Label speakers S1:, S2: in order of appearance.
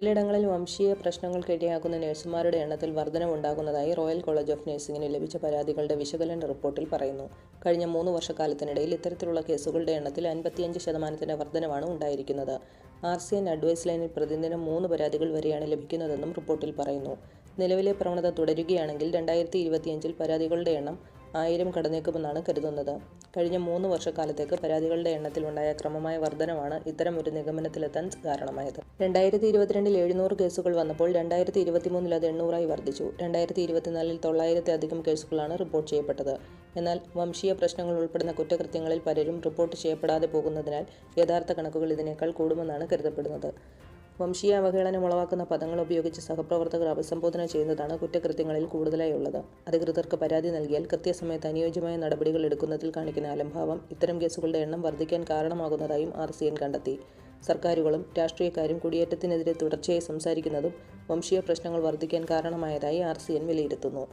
S1: തൊഴിലിടങ്ങളിൽ വംശീയ പ്രശ്നങ്ങൾക്ക് ഇടയാക്കുന്ന നഴ്സുമാരുടെ എണ്ണത്തിൽ വർധനവുണ്ടാകുന്നതായി റോയൽ കോളേജ് ഓഫ് നഴ്സിംഗിന് ലഭിച്ച പരാതികളുടെ വിശകലന റിപ്പോർട്ടിൽ പറയുന്നു. കഴിഞ്ഞ മൂന്ന് വർഷക്കാലത്തിനിടയിൽ ഇത്തരത്തിലുള്ള കേസുകളുടെ എണ്ണത്തിൽ അൻപത്തിയഞ്ച് ശതമാനത്തിന്റെ വർധനവാണ് ഉണ്ടായിരിക്കുന്നത്. ആർ സി എൻ അഡ്വൈസ് ലൈനിൽ പ്രതിദിനം മൂന്ന് പരാതികൾ വരെയാണ് ലഭിക്കുന്നതെന്നും റിപ്പോർട്ടിൽ പറയുന്നു. നിലവിലെ പ്രവണത തുടരുകയാണെങ്കിൽ രണ്ടായിരത്തി ഇരുപത്തിയഞ്ചിൽ പരാതികളുടെ എണ്ണം ആയിരം കടന്നേക്കുമെന്നാണ് കരുതുന്നത്. കഴിഞ്ഞ മൂന്ന് വർഷക്കാലത്തേക്ക് പരാതികളുടെ എണ്ണത്തിലുണ്ടായ ക്രമമായ വർധനമാണ് ഇത്തരം ഒരു നിഗമനത്തിലെത്താൻ കാരണമായത്. രണ്ടായിരത്തി ഇരുപത്തിരണ്ടിൽ എഴുന്നൂറ് കേസുകൾ വന്നപ്പോൾ രണ്ടായിരത്തി ഇരുപത്തിമൂന്നിൽ അത് എണ്ണൂറായി വർദ്ധിച്ചു. രണ്ടായിരത്തി ഇരുപത്തിനാലിൽ തൊള്ളായിരത്തി അധികം കേസുകളാണ് റിപ്പോർട്ട് ചെയ്യപ്പെട്ടത്. എന്നാൽ വംശീയ പ്രശ്നങ്ങൾ ഉൾപ്പെടുന്ന കുറ്റകൃത്യങ്ങളിൽ പലരും റിപ്പോർട്ട് ചെയ്യപ്പെടാതെ പോകുന്നതിനാൽ യഥാർത്ഥ കണക്കുകൾ ഇതിനേക്കാൾ കൂടുമെന്നാണ് കരുതപ്പെടുന്നത്. വംശീയ അവഹേളനം ഉളവാക്കുന്ന പദങ്ങൾ ഉപയോഗിച്ച് സഹപ്രവർത്തകർ അഭിസംബോധന ചെയ്യുന്നതാണ് കുറ്റകൃത്യങ്ങളിൽ കൂടുതലായി ഉള്ളത് അധികൃതർക്ക് പരാതി നൽകിയാൽ കൃത്യസമയത്ത് അനുയോജ്യമായ നടപടികൾ എടുക്കുന്നതിൽ കാണിക്കുന്ന അലംഭാവം ഇത്തരം കേസുകളുടെ എണ്ണം വർദ്ധിക്കാൻ കാരണമാകുന്നതായും ആർ സി എൻ കണ്ടെത്തി. സർക്കാരുകളും രാഷ്ട്രീയക്കാരും കുടിയേറ്റത്തിനെതിരെ തുടർച്ചയായി സംസാരിക്കുന്നതും വംശീയ പ്രശ്നങ്ങൾ വർദ്ധിക്കാൻ കാരണമായതായി ആർ സി എൻ വിലയിരുത്തുന്നു.